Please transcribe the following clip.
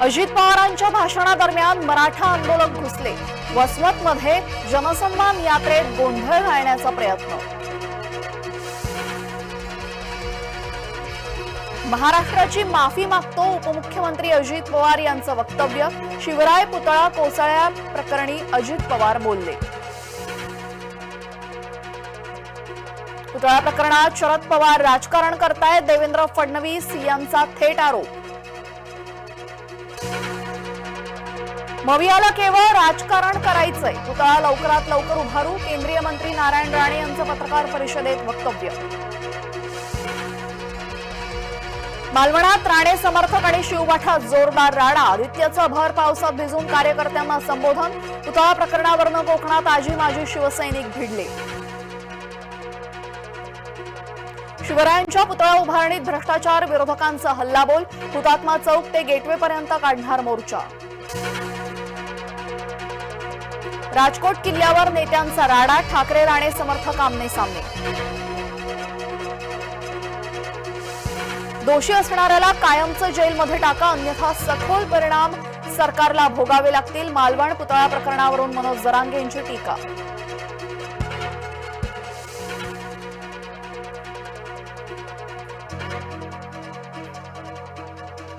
अजित पवारांच्या भाषणादरम्यान मराठा आंदोलक घुसले. वसमतमध्ये जनसन्मान यात्रेत गोंधळ घालण्याचा प्रयत्न. महाराष्ट्राची माफी मागतो उपमुख्यमंत्री अजित पवार यांचं वक्तव्य. शिवराय पुतळा कोसळ्या प्रकरणी अजित पवार बोलले. पुतळा प्रकरणात शरद पवार राजकारण करतायत. देवेंद्र फडणवीस यांचा थेट आरोप. मवियाला केवळ राजकारण करायचंय. पुतळा लवकरात लवकर उभारू. केंद्रीय मंत्री नारायण राणे यांचं पत्रकार परिषदेत वक्तव्य. मालवणात राणे समर्थक आणि शिवबाठात जोरदार राडा. आदित्यचं भर पावसात भिजून कार्यकर्त्यांना संबोधन. पुतळा प्रकरणावरनं कोकणात आजी माजी शिवसैनिक भिडले. शिवरायांच्या पुतळा उभारणीत भ्रष्टाचार विरोधकांचा हल्लाबोल. हुतात्मा चौक ते गेटवेपर्यंत काढणार मोर्चा. राजकोट किल्ल्यावर नेत्यांचा राडा ठाकरे राणे समर्थक आमने सामने. दोषी असणाऱ्याला कायमचं जेलमध्ये टाका अन्यथा सखोल परिणाम सरकारला भोगावे लागतील. मालवण पुतळा प्रकरणावरून मनोज जरांगे यांची टीका.